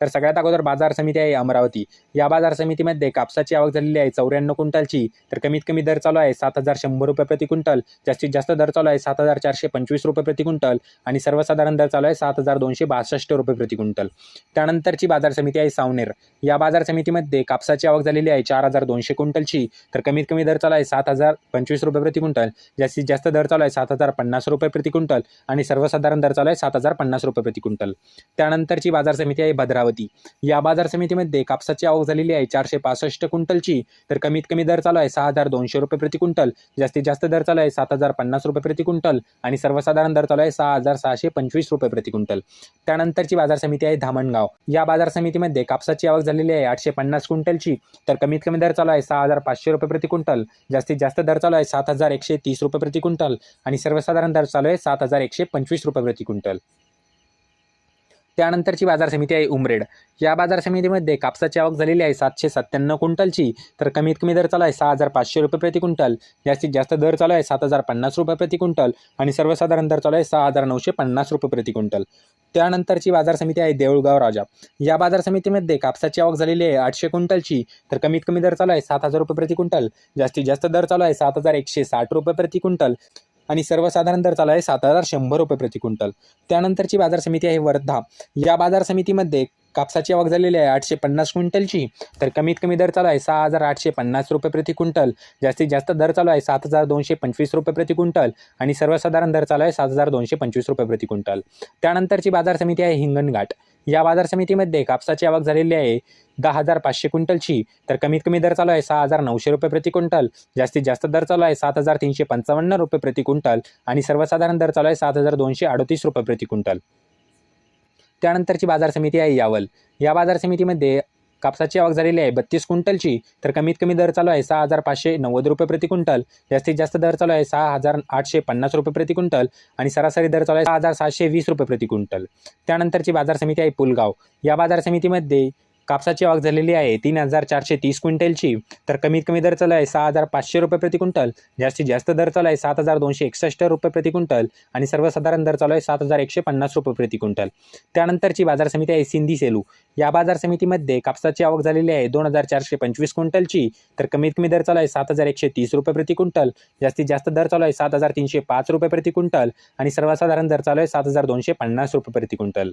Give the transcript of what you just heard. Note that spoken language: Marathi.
तर सगळ्यात अगोदर बाजार समिती आहे अमरावती. या बाजार समितीमध्ये कापसाची आवक झालेली आहे चौऱ्याण्णव क्विंटलची. तर कमीत कमी दर चालू आहे सात हजार शंभर रुपये प्रति क्विंटल. जास्तीत जास्त दर चालू आहे सात हजार चारशे पंचवीस रुपये प्रति क्विंटल. आणि सर्वसाधारण दर चालू आहे सात हजार दोनशे बासष्ट रुपये प्रति क्विंटल. त्यानंतरची बाजार समिती आहे सावनेर. या बाजार समितीमध्ये कापसाची आवक झालेली आहे चार हजार दोनशे क्विंटलची. तर कमीत कमी दर चालू आहे सात हजार पंचवीस रुपये प्रति क्विंटल. जास्तीत जास्त दर चालू आहे सात हजार पन्नास रुपये प्रति क्विंटल. आणि सर्वसाधारण दर चालू आहे सात हजार पन्नास रुपये प्रति क्विंटल. त्यानंतरची बाजार समिती आहे भद्रावती. या बाजार समितीमध्ये कापसाची आवक झालेली आहे. चारशे पासष्ट क्विंटलची. तर कमीत कमी दर चालू आहे. सहा हजार दोनशे रुपये प्रति क्विंटल. जास्तीत जास्त दर चालू आहे. सात हजार पन्नास रुपये प्रति क्विंटल. आणि सर्वसाधारण दर चालू आहे. सहा हजार सहाशे पंचवीस रुपये प्रति क्विंटल. त्यानंतरची बाजार समिती आहे धामणगाव. या बाजार समितीमध्ये कापसाची आवक झालेली आहे. आठशे पन्नास क्विंटलची. तर कमीत कमी दर चालू आहे. सहा हजार पाचशे रुपये प्रति क्विंटल. जास्तीत जास्त दर चालू आहे. सात हजार एकशे तीस रुपये प्रति क्विंटल. आणि सर्वसाधारण दर चालू आहे. सात हजार एकशे पंचवीस रुपये प्रति क्विंटल. त्यानंतरची बाजार समिती आहे उमरेड. या बाजार समितीमध्ये कापसाची आवक झालेली आहे सातशे सत्त्याण्णव क्विंटलची तर कमीत कमी दर चालू आहे सहा हजार पाचशे रुपये प्रति क्विंटल. जास्तीत जास्त दर चालू आहे सात हजार पन्नास रुपये प्रति क्विंटल आणि सर्वसाधारण दर चालू आहे सहा हजार नऊशे पन्नास रुपये प्रति क्विंटल. त्यानंतरची बाजार समिती आहे देऊळगाव राजा. या बाजार समितीमध्ये कापसाची आवक झालेली आहे आठशे क्विंटलची तर कमीत कमी दर चालू आहे सात हजार रुपये प्रति क्विंटल. जास्तीत जास्त दर चालू आहे सात हजार एकशे साठ रुपये प्रति क्विंटल. आणि सर्वसाधारण दर चालू आहे सात हजार शंभर रुपये प्रति क्विंटल. त्यानंतरची बाजार समिती आहे वर्धा. या बाजार समितीमध्ये कापसाची आवक झालेली आहे आठशे पन्नास क्विंटलची. तर कमीत कमी दर चालू आहे सहा हजार आठशे पन्नास रुपये प्रति क्विंटल. जास्तीत जास्त दर चालू आहे सात हजार दोनशे पंचवीस रुपये प्रति क्विंटल. आणि सर्वसाधारण दर चालू आहे सात हजार दोनशे पंचवीस रुपये प्रति क्विंटल. त्यानंतरची बाजार समिती आहे हिंगणघाट. या बाजार समितीमध्ये कापसाची आवक झालेली आहे दहा हजार पाचशे क्विंटलची. तर कमीत कमी दर चालू आहे सहा हजार नऊशे रुपये प्रति क्विंटल. जास्तीत जास्त दर चालू आहे सात हजार तीनशे पंचावन्न रुपये प्रति क्विंटल. आणि सर्वसाधारण दर चालू आहे सात हजार दोनशे अडतीस रुपये प्रति क्विंटल. त्यानंतरची बाजार समिती आहे यावल. या बाजार समितीमध्ये कापसाची आवक झालेली आहे बत्तीस क्विंटलची. तर कमीत कमी दर चालू आहे सहा हजार पाचशे नव्वद रुपये प्रति क्विंटल. जास्तीत जास्त दर चालू आहे सहा हजार आठशे पन्नास रुपये प्रति क्विंटल. आणि सरासरी दर चालू आहे सहा हजार सातशे वीस रुपये प्रति क्विंटल. त्यानंतरची बाजार समिती आहे पुलगाव. या बाजार समितीमध्ये कापसाची आवक झालेली आहे. तीन हजार चारशे तीस क्विंटलची. तर कमीत कमी दर चालू आहे सहा हजार पाचशे रुपये प्रति क्विंटल. जास्तीत जास्त दर चालू आहे सात हजार दोनशे एकसष्ट रुपये प्रति क्विंटल आणि सर्वसाधारण दर चालू आहे सात हजार एकशे पन्नास रुपये प्रति क्विंटल. त्यानंतरची बाजार समिती आहे सिंधी सेलू. या बाजार समितीमध्ये कापसाची आवक झालेली आहे दोन हजार चारशे पंचवीस क्विंटलची. तर कमीत कमी दर चालू आहे सात हजार एकशे तीस रुपये प्रति क्विंटल. जास्तीत जास्त दर चालू आहे सात हजार तीनशे पाच रुपये प्रति क्विंटल आणि सर्वसाधारण दर चालू आहे सात हजार दोनशे पन्नास रुपये प्रति क्विंटल.